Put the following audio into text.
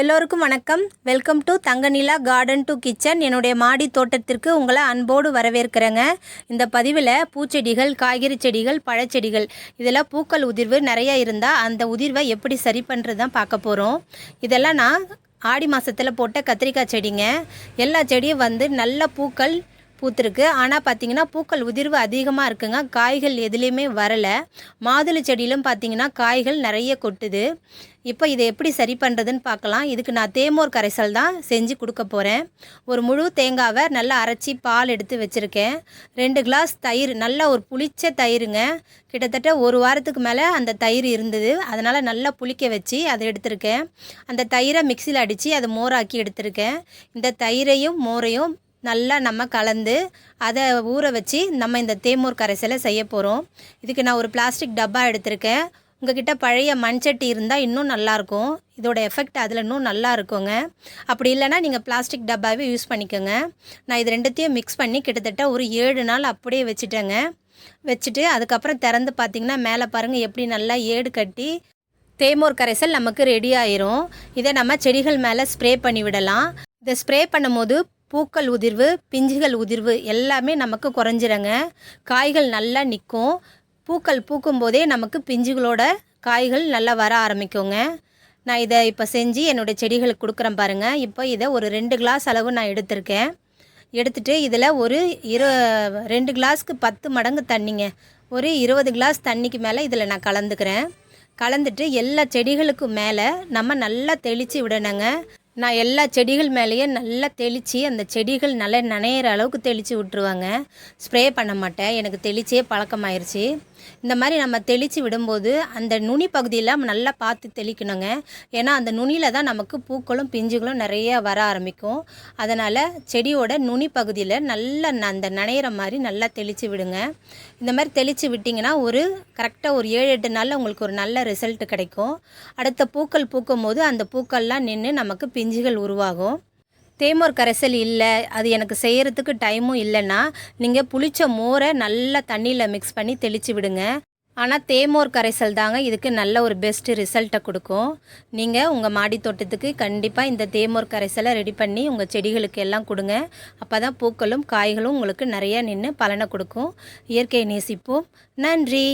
எல்லோருக்கும் வணக்கம். Welcome to Thanganila garden to kitchen என்னுடைய மாடி தோட்டத்திற்கு உங்களை அன்போடு வரவேற்கிறேங்க. இந்த பதிவில் பூச்செடிகள் காய்கறி செடிகள் பழச்செடிகள் இதெல்லாம் பூக்கள் உதிர்வு நிறைய இருந்தால் அந்த உதிர்வை எப்படி சரி பண்ணுறது தான் பார்க்க போகிறோம் இதெல்லாம் நான் ஆடி மாதத்தில் போட்ட கத்திரிக்காய் செடிங்க. எல்லா செடியும் வந்து நல்ல பூக்கள் பூத்திருக்கு. ஆனால் பார்த்தீங்கன்னா பூக்கள் உதிர்வு அதிகமாக இருக்குங்க. காய்கள் எதுலேயுமே வரலை. மாதுளை செடியிலும் பார்த்தீங்கன்னா காய்கள் நிறைய கொட்டுது. இப்போ இதை எப்படி சரி பண்ணுறதுன்னு பார்க்கலாம். இதுக்கு நான் தேமோர் கரைசல் தான் செஞ்சு கொடுக்க போகிறேன் ஒரு முழு தேங்காவை நல்லா அரைச்சி பால் எடுத்து வச்சுருக்கேன். ரெண்டு கிளாஸ் தயிர் நல்லா ஒரு புளிச்ச தயிருங்க. கிட்டத்தட்ட ஒரு வாரத்துக்கு மேலே அந்த தயிர் இருந்தது. அதனால் நல்லா புளிக்க வச்சு அதை எடுத்திருக்கேன். அந்த தயிரை மிக்சியில் அடித்து அதை மோராக்கி எடுத்திருக்கேன். இந்த தயிரையும் மோரையும் நல்லா நம்ம கலந்து அதை ஊற வச்சு நம்ம இந்த தேமூர் கரைசலை செய்ய போகிறோம் இதுக்கு நான் ஒரு பிளாஸ்டிக் டப்பா எடுத்திருக்கேன். உங்ககிட்ட பழைய மண்சட்டி இருந்தால் இன்னும் நல்லாயிருக்கும் இதோட எஃபெக்ட் அதில் இன்னும் நல்லா இருக்குங்க அப்படி இல்லைன்னா நீங்கள் பிளாஸ்டிக் டப்பாவே யூஸ் பண்ணிக்கோங்க. நான் இது ரெண்டுத்தையும் மிக்ஸ் பண்ணி கிட்டத்தட்ட ஒரு ஏழு நாள் அப்படியே வச்சுட்டேங்க. வச்சுட்டு அதுக்கப்புறம் திறந்து பார்த்தீங்கன்னா மேலே பாருங்கள் எப்படி நல்லா ஏடு கட்டி தேமோர் கரைசல் நமக்கு ரெடி ஆயிரும். இதை நம்ம செடிகள் மேலே ஸ்ப்ரே பண்ணி விடலாம். இதை ஸ்ப்ரே பண்ணும்போது பூக்கள் உதிர்வு பிஞ்சுகள் உதிர்வு எல்லாமே நமக்கு குறைஞ்சிருங்க. காய்கள் நல்லா நிற்கும் பூக்கள் பூக்கும் போதே நமக்கு பிஞ்சுகளோட காய்கள் நல்லா வர ஆரம்பிக்குங்க. நான் இதை இப்போ செஞ்சு என்னோடய செடிகளுக்கு கொடுக்குறேன் பாருங்கள் இப்போ இதை ஒரு ரெண்டு கிளாஸ் அளவு நான் எடுத்திருக்கேன். எடுத்துட்டு இதில் ஒரு இரு ரெண்டு கிளாஸ்க்கு பத்து மடங்கு தண்ணிங்க. ஒரு இருபது கிளாஸ் தண்ணிக்கு மேலே இதில் நான் கலந்துக்கிறேன். கலந்துட்டு எல்லா செடிகளுக்கும் மேலே நம்ம நல்லா தெளித்து விடணுங்க. நான் எல்லா செடிகள் மேலேயும் நல்லா தெளித்து அந்த செடிகள் நல்லா நனையிற அளவுக்கு தெளித்து விட்டுருவாங்க. ஸ்ப்ரே பண்ண மாட்டேன். எனக்கு தெளிச்சே பழக்கமாயிருச்சு. இந்த மாதிரி நம்ம தெளித்து விடும்போது அந்த நுனி பகுதியில் நல்லா பார்த்து தெளிக்கணுங்க. ஏன்னா அந்த நுனியில் தான் நமக்கு பூக்களும் பிஞ்சுகளும் நிறைய வர ஆரம்பிக்கும். அதனால் செடியோட நுனி பகுதியில் நல்லா அந்த நனையிற மாதிரி நல்லா தெளித்து விடுங்க. இந்த மாதிரி தெளித்து விட்டிங்கன்னா ஒரு கரெக்டாக ஒரு ஏழு எட்டு நாளில் உங்களுக்கு ஒரு நல்ல ரிசல்ட் கிடைக்கும். அடுத்த பூக்கள் பூக்கும் போது அந்த பூக்கள்லாம் நின்று நமக்கு பிஞ்சுகள் உருவாகும். தேமோர் கரைசல் இல்லை அது எனக்கு செய்கிறதுக்கு டைமும் இல்லைன்னா நீங்கள் புளிச்ச மோரை நல்லா தண்ணியில் மிக்ஸ் பண்ணி தெளித்து விடுங்க. ஆனால் தேமோர் கரைசல் தாங்க இதுக்கு நல்ல ஒரு பெஸ்ட் ரிசல்ட்டை கொடுக்கும். நீங்கள் உங்கள் மாடி தோட்டத்துக்கு கண்டிப்பாக இந்த தேமோர் கரைசலை ரெடி பண்ணி உங்கள் செடிகளுக்கு எல்லாம் கொடுங்க. அப்போ தான் பூக்களும் காய்களும் உங்களுக்கு நிறையா நின்று பலனை கொடுக்கும். இயற்கையை நேசிப்போம். நன்றி!